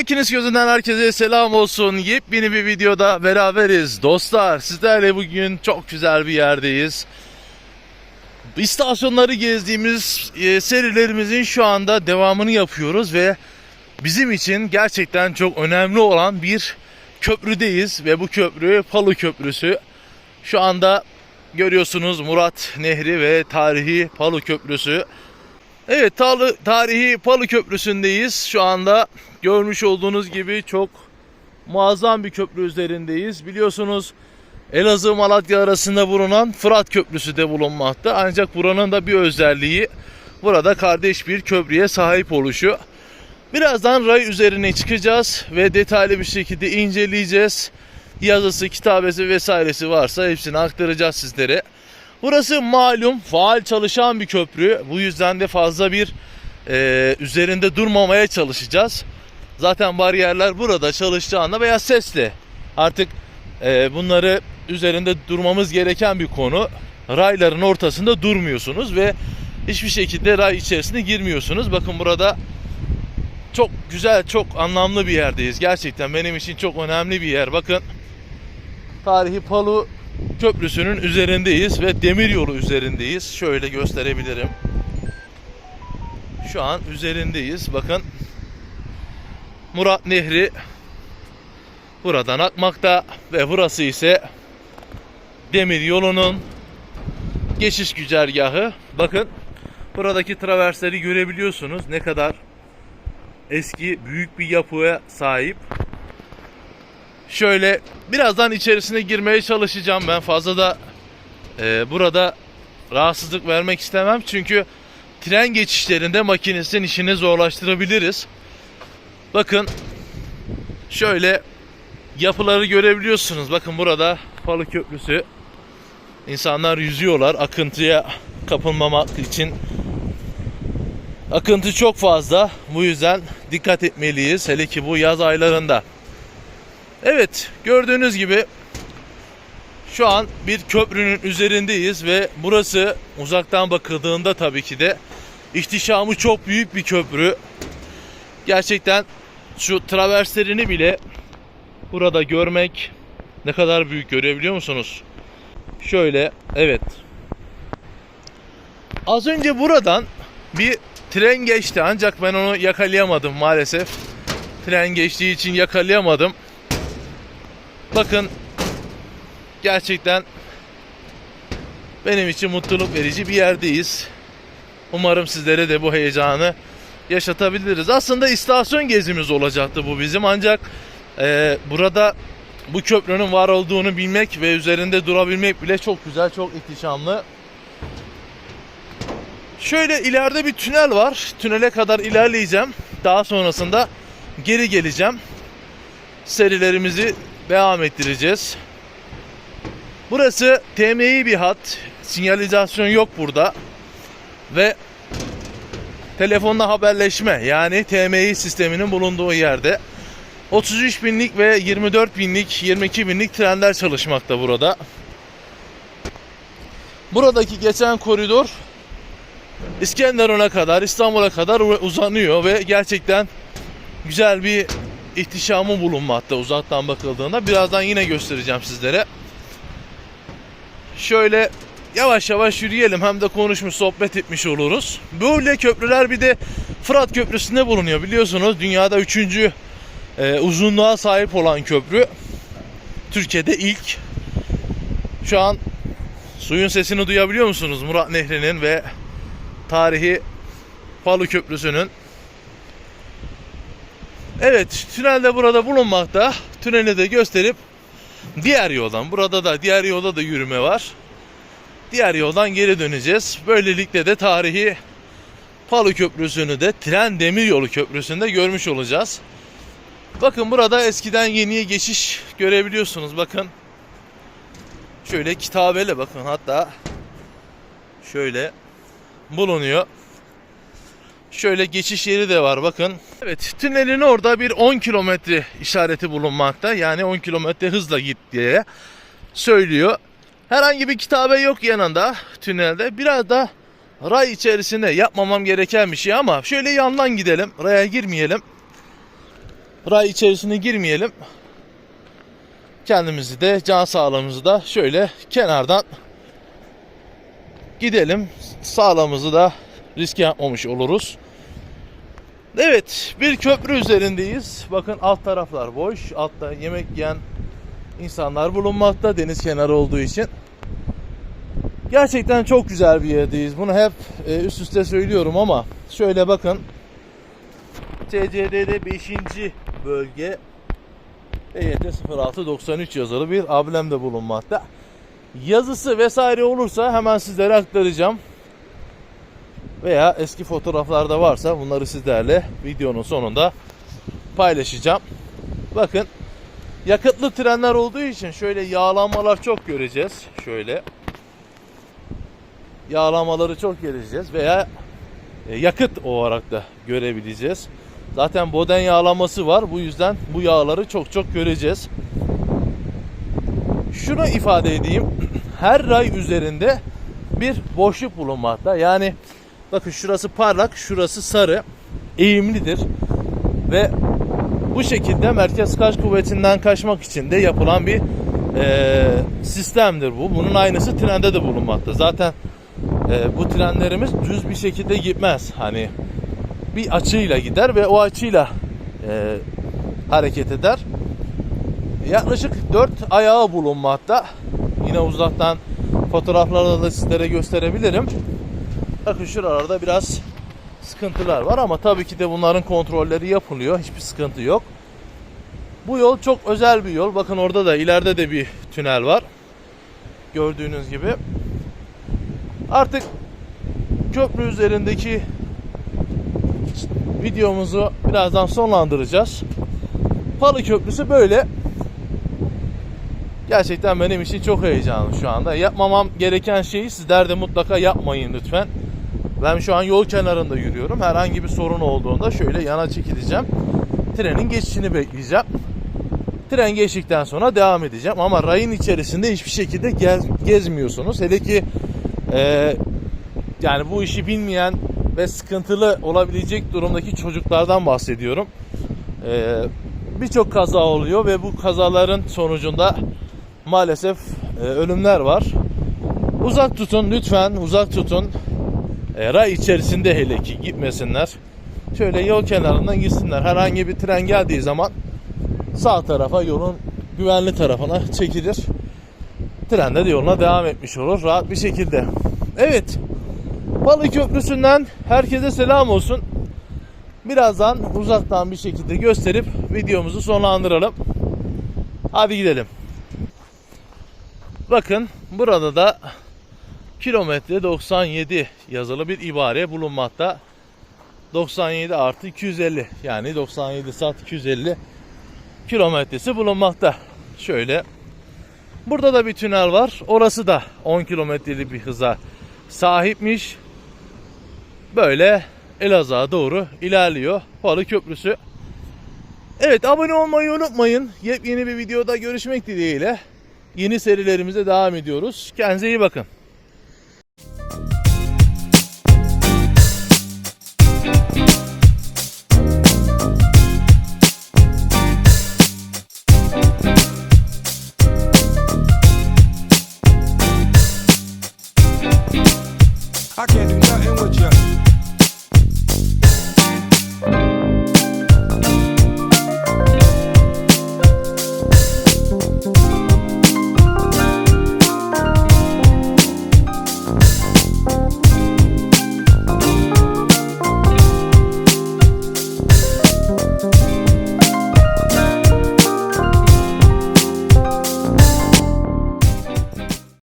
Makinist gözünden herkese selam olsun. Yepyeni bir videoda beraberiz. Dostlar sizlerle bugün çok güzel bir yerdeyiz. İstasyonları gezdiğimiz e, serilerimizin şu anda devamını yapıyoruz ve bizim için gerçekten çok önemli olan bir köprüdeyiz ve bu köprü Palu Köprüsü. Şu anda görüyorsunuz Murat Nehri ve tarihi Palu Köprüsü. Evet Talı, tarihi Palu Köprüsü'ndeyiz. Şu anda görmüş olduğunuz gibi çok muazzam bir köprü üzerindeyiz. Biliyorsunuz Elazığ Malatya arasında bulunan Fırat Köprüsü de bulunmakta. Ancak buranın da bir özelliği burada kardeş bir köprüye sahip oluşu. Birazdan ray üzerine çıkacağız ve detaylı bir şekilde inceleyeceğiz. Yazısı, kitabesi vesairesi varsa hepsini aktaracağız sizlere. Burası malum faal çalışan bir köprü. Bu yüzden de fazla bir e, üzerinde durmamaya çalışacağız. Zaten bariyerler burada çalışacağında veya sesle artık e, bunları üzerinde durmamız gereken bir konu. Rayların ortasında durmuyorsunuz ve hiçbir şekilde ray içerisine girmiyorsunuz. Bakın burada çok güzel, çok anlamlı bir yerdeyiz. Gerçekten benim için çok önemli bir yer. Bakın tarihi Palu Köprüsü'nün üzerindeyiz ve demiryolu üzerindeyiz. Şöyle gösterebilirim. Şu an üzerindeyiz. Bakın Murat Nehri buradan akmakta ve burası ise demir yolunun geçiş güzergahı. Bakın buradaki traversleri görebiliyorsunuz. Ne kadar eski büyük bir yapıya sahip. Şöyle birazdan içerisine girmeye çalışacağım ben. Fazla da e, burada rahatsızlık vermek istemem. Çünkü tren geçişlerinde makinesinin işini zorlaştırabiliriz. Bakın şöyle yapıları görebiliyorsunuz. Bakın burada Palu Köprüsü. İnsanlar yüzüyorlar akıntıya kapılmamak için. Akıntı çok fazla. Bu yüzden dikkat etmeliyiz. Hele ki bu yaz aylarında. Evet gördüğünüz gibi şu an bir köprünün üzerindeyiz ve burası uzaktan bakıldığında tabii ki de ihtişamı çok büyük bir köprü. Gerçekten şu traverslerini bile burada görmek ne kadar büyük görebiliyor musunuz? Şöyle evet. Az önce buradan bir tren geçti ancak ben onu yakalayamadım maalesef. Tren geçtiği için yakalayamadım. Bakın gerçekten benim için mutluluk verici bir yerdeyiz. Umarım sizlere de bu heyecanı yaşatabiliriz. Aslında istasyon gezimiz olacaktı bu bizim ancak e, burada bu köprünün var olduğunu bilmek ve üzerinde durabilmek bile çok güzel, çok ihtişamlı. Şöyle ileride bir tünel var. Tünele kadar ilerleyeceğim. Daha sonrasında geri geleceğim. Serilerimizi devam ettireceğiz. Burası TMI bir hat. Sinyalizasyon yok burada. Ve telefonla haberleşme yani TMI sisteminin bulunduğu yerde 33 binlik ve 24 binlik 22 binlik trenler çalışmakta burada. Buradaki geçen koridor İskenderun'a kadar İstanbul'a kadar uzanıyor ve gerçekten güzel bir ihtişamı bulunmakta uzaktan bakıldığında. Birazdan yine göstereceğim sizlere. Şöyle yavaş yavaş yürüyelim hem de konuşmuş sohbet etmiş oluruz. Böyle köprüler bir de Fırat Köprüsü'nde bulunuyor biliyorsunuz. Dünyada üçüncü e, uzunluğa sahip olan köprü. Türkiye'de ilk. Şu an suyun sesini duyabiliyor musunuz? Murat Nehri'nin ve tarihi Palu Köprüsü'nün Evet, tünel de burada bulunmakta. Tüneli de gösterip diğer yoldan, burada da diğer yolda da yürüme var. Diğer yoldan geri döneceğiz. Böylelikle de tarihi Palu Köprüsü'nü de Tren Demiryolu Köprüsü'nde görmüş olacağız. Bakın burada eskiden yeniye geçiş görebiliyorsunuz. Bakın şöyle kitabele bakın hatta şöyle bulunuyor. Şöyle geçiş yeri de var bakın. Evet tünelin orada bir 10 kilometre işareti bulunmakta. Yani 10 kilometre hızla git diye söylüyor. Herhangi bir kitabe yok yanında tünelde. Biraz da ray içerisinde yapmamam gereken bir şey ama şöyle yandan gidelim. Raya girmeyelim. ray içerisine girmeyelim. Kendimizi de can sağlığımızı da şöyle kenardan gidelim. Sağlığımızı da riske yapmamış oluruz. Evet bir köprü üzerindeyiz. Bakın alt taraflar boş. Altta yemek yiyen insanlar bulunmakta deniz kenarı olduğu için. Gerçekten çok güzel bir yerdeyiz. Bunu hep e, üst üste söylüyorum ama şöyle bakın. TCD'de 5. bölge EYT 0693 yazılı bir ablem de bulunmakta. Yazısı vesaire olursa hemen sizlere aktaracağım. Veya eski fotoğraflarda varsa bunları sizlerle videonun sonunda paylaşacağım. Bakın yakıtlı trenler olduğu için şöyle yağlanmalar çok göreceğiz. Şöyle yağlamaları çok göreceğiz veya e, yakıt olarak da görebileceğiz. Zaten boden yağlaması var. Bu yüzden bu yağları çok çok göreceğiz. Şunu ifade edeyim. Her ray üzerinde bir boşluk bulunmakta. Yani bakın şurası parlak, şurası sarı. Eğimlidir. Ve bu şekilde merkez kaç kuvvetinden kaçmak için de yapılan bir e, sistemdir bu. Bunun aynısı trende de bulunmakta. Zaten e, bu trenlerimiz düz bir şekilde gitmez. Hani bir açıyla gider ve o açıyla e, hareket eder. Yaklaşık 4 ayağı bulunmakta. Yine uzaktan fotoğraflarda da sizlere gösterebilirim. Bakın şuralarda biraz sıkıntılar var ama tabii ki de bunların kontrolleri yapılıyor. Hiçbir sıkıntı yok. Bu yol çok özel bir yol. Bakın orada da ileride de bir tünel var. Gördüğünüz gibi. Artık köprü üzerindeki videomuzu birazdan sonlandıracağız. Palı Köprüsü böyle. Gerçekten benim için çok heyecanlı şu anda. Yapmamam gereken şeyi sizler de mutlaka yapmayın lütfen. Ben şu an yol kenarında yürüyorum. Herhangi bir sorun olduğunda şöyle yana çekileceğim. Trenin geçişini bekleyeceğim. Tren geçtikten sonra devam edeceğim. Ama rayın içerisinde hiçbir şekilde gez, gezmiyorsunuz. Hele ki e, yani bu işi bilmeyen ve sıkıntılı olabilecek durumdaki çocuklardan bahsediyorum. Ee, Birçok kaza oluyor ve bu kazaların sonucunda maalesef e, ölümler var. Uzak tutun lütfen uzak tutun. E, ray içerisinde hele ki gitmesinler. Şöyle yol kenarından gitsinler. Herhangi bir tren geldiği zaman sağ tarafa yolun güvenli tarafına çekilir. Tren de yoluna devam etmiş olur rahat bir şekilde. Evet. Balı Köprüsü'nden herkese selam olsun. Birazdan uzaktan bir şekilde gösterip videomuzu sonlandıralım. Hadi gidelim. Bakın burada da kilometre 97 yazılı bir ibare bulunmakta. 97 artı 250 yani 97 saat 250 kilometresi bulunmakta. Şöyle burada da bir tünel var. Orası da 10 kilometrelik bir hıza sahipmiş. Böyle Elazığ'a doğru ilerliyor. Palı Köprüsü. Evet abone olmayı unutmayın. Yepyeni bir videoda görüşmek dileğiyle. Yeni serilerimize devam ediyoruz. Kendinize iyi bakın.